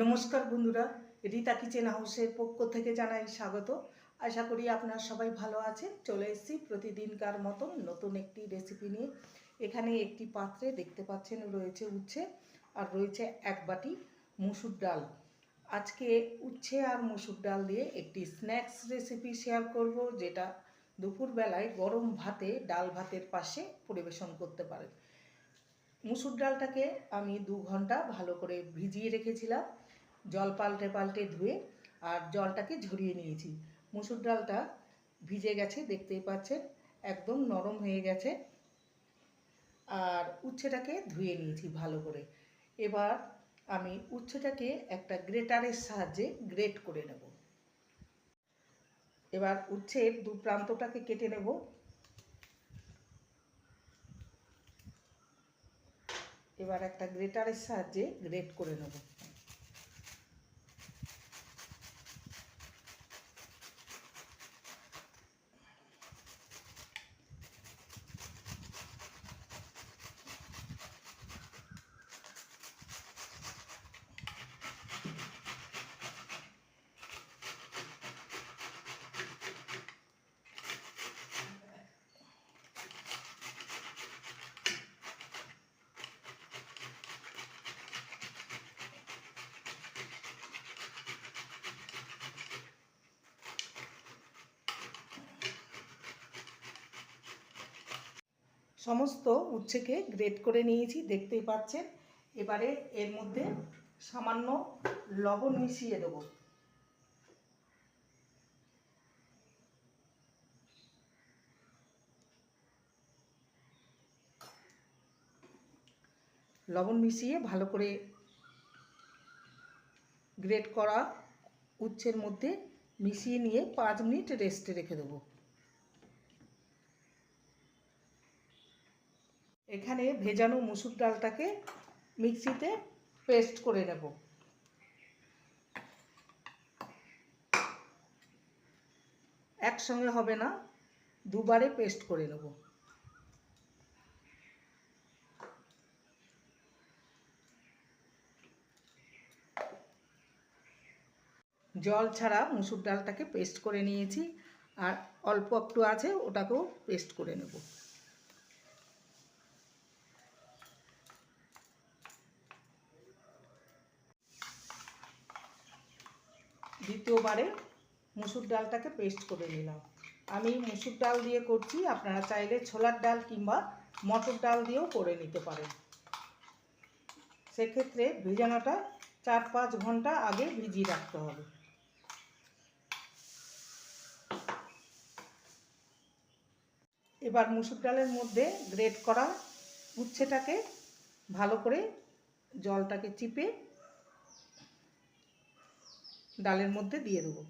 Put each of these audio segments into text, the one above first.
নমস্কার বন্ধুরা, রীতা কিচেন হাউসের পক্ষ থেকে জানাই স্বাগত। আশা করি আপনারা সবাই ভালো আছেন। চলে এসেছি প্রতিদিনকার মতন নতুন একটি রেসিপি নিয়ে। এখানে একটি পাত্রে দেখতে পাচ্ছেন রয়েছে উচ্ছে আর রয়েছে এক বাটি মুসুর ডাল। আজকে উচ্ছে আর মুসুর ডাল দিয়ে একটি স্ন্যাক্স রেসিপি শেয়ার করব, যেটা দুপুরবেলায় গরম ভাতে, ডাল ভাতের পাশে পরিবেশন করতে পারেন। মুসুর ডালটাকে আমি দু ঘণ্টা ভালো করে ভিজিয়ে রেখেছিলাম। জল পাল্টে পাল্টে ধুয়ে আর জলটাকে ঝরিয়ে নিয়েছি। মুসুর ডালটা ভিজে গেছে, দেখতেই পাচ্ছেন, একদম নরম হয়ে গেছে। আর উচ্ছেটাকে ধুয়ে নিয়েছি ভালো করে। এবার আমি উচ্ছেটাকে একটা গ্রেটারের সাহায্যে গ্রেট করে নেব। এবার উচ্ছের দু প্রান্তটাকে কেটে নেব। এবার একটা গ্রেটারের সাহায্যে গ্রেট করে নেব। সমস্ত উচ্ছেকে গ্রেট করে নিয়েছি, দেখতেই পাচ্ছেন। এবারে এর মধ্যে সামান্য লবণ মিশিয়ে দেবো। লবণ মিশিয়ে ভালো করে গ্রেট করা উচ্ছের মধ্যে মিশিয়ে নিয়ে পাঁচ মিনিট রেস্টে রেখে দেবো। এখানে ভেজানো মুসুর ডালটাকে মিক্সিতে পেস্ট করে নেব। একসঙ্গে হবে না, দুবারে পেস্ট করে নেব। জল ছাড়া মুসুর ডালটাকে পেস্ট করে নিয়েছি, আর অল্প একটু আছে, ওটাকেও পেস্ট করে নেব। দ্বিতীয়বারে মুসুর ডালটাকে পেস্ট করে নিলাম। আমি মুসুর ডাল দিয়ে করছি, আপনারা চাইলে ছোলার ডাল কিংবা মটর ডাল দিয়েও করে নিতে পারেন। সেক্ষেত্রে ভিজানোটা চার পাঁচ ঘণ্টা আগে ভিজিয়ে রাখতে হবে। এবার মুসুর ডালের মধ্যে গ্রেট করা উচ্ছেটাকে ভালো করে জলটাকে চিপে ডালের মধ্যে দিয়ে দেবো।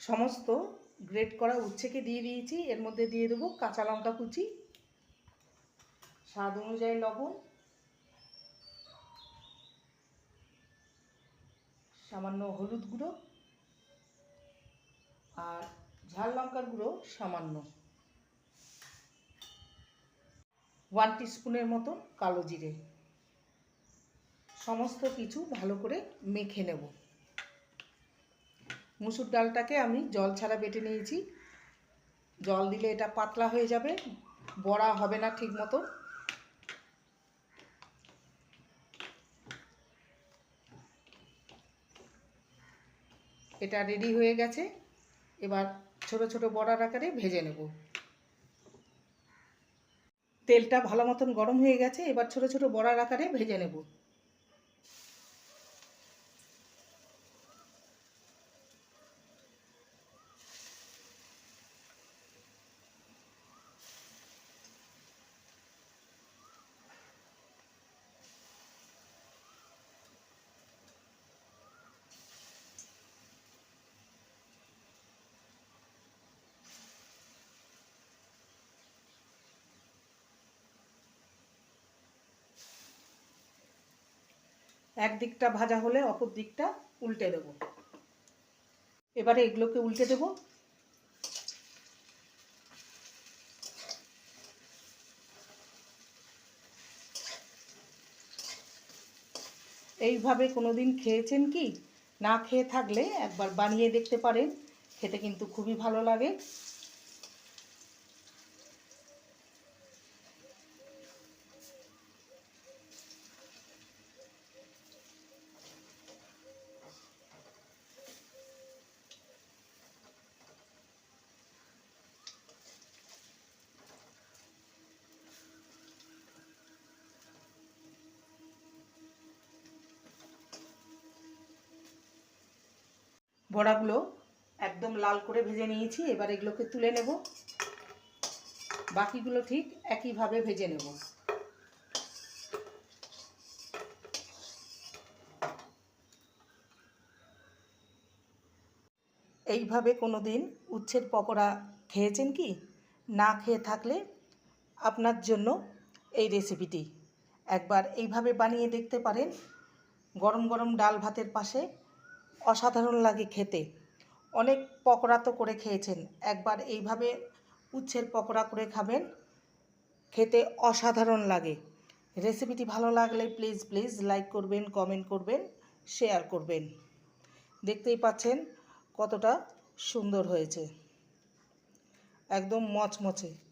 সমস্ত গ্রেট করা উচ্ছেকে দিয়ে দিয়েছি। এর মধ্যে দিয়ে দেবো কাঁচা লঙ্কা কুচি স্বাদ অনুযায়ী লবণ, সামান্য হলুদ গুঁড়ো আর ঝাল লঙ্কার গুঁড়ো সামান্য। ওয়ান স্পুনের মতন কালো জিরে। সমস্ত কিছু ভালো করে মেখে নেব। মুসুর ডালটাকে আমি জল ছাড়া বেটে নিয়েছি। জল দিলে এটা পাতলা হয়ে যাবে, বড়া হবে না ঠিক মতো এটা রেডি হয়ে গেছে। এবার ছোট ছোট বড়ার আকারে ভেজে নেব। তেলটা ভালো মতন গরম হয়ে গেছে, এবার ছোট ছোট বড়ার আকারে ভেজে নেব। এক দিকটা ভাজা হলে অপর দিকটা উল্টে দেব। এবারে এগুলোকে উল্টে দেব। এইভাবে কোনোদিন খেয়েছেন কি? না খেয়ে থাকলে একবার বানিয়ে দেখতে পারেন। খেতে কিন্তু খুবই ভালো লাগে। বড়াগুলো একদম লাল করে ভেজে নিয়েছি, এবার এগুলোকে তুলে নেব। বাকিগুলো ঠিক একইভাবে ভেজে নেব। এইভাবে কোনো দিন উচ্ছের পকোড়া খেয়েছেন কি? না খেয়ে থাকলে আপনার জন্য এই রেসিপিটি একবার এইভাবে বানিয়ে দেখতে পারেন। গরম গরম ডাল ভাতের পাশে অসাধারণ লাগে খেতে। অনেক পকোড়া তো করে খেয়েছেন। একবার এইভাবে উচ্ছের পকোড়া করে খাবেন, খেতে অসাধারণ লাগে। রেসিপিটি ভালো লাগলে প্লিজ প্লিজ লাইক করবেন, কমেন্ট করবেন, শেয়ার করবেন। দেখতেই পাচ্ছেন কতটা সুন্দর হয়েছে। একদম মচমচে।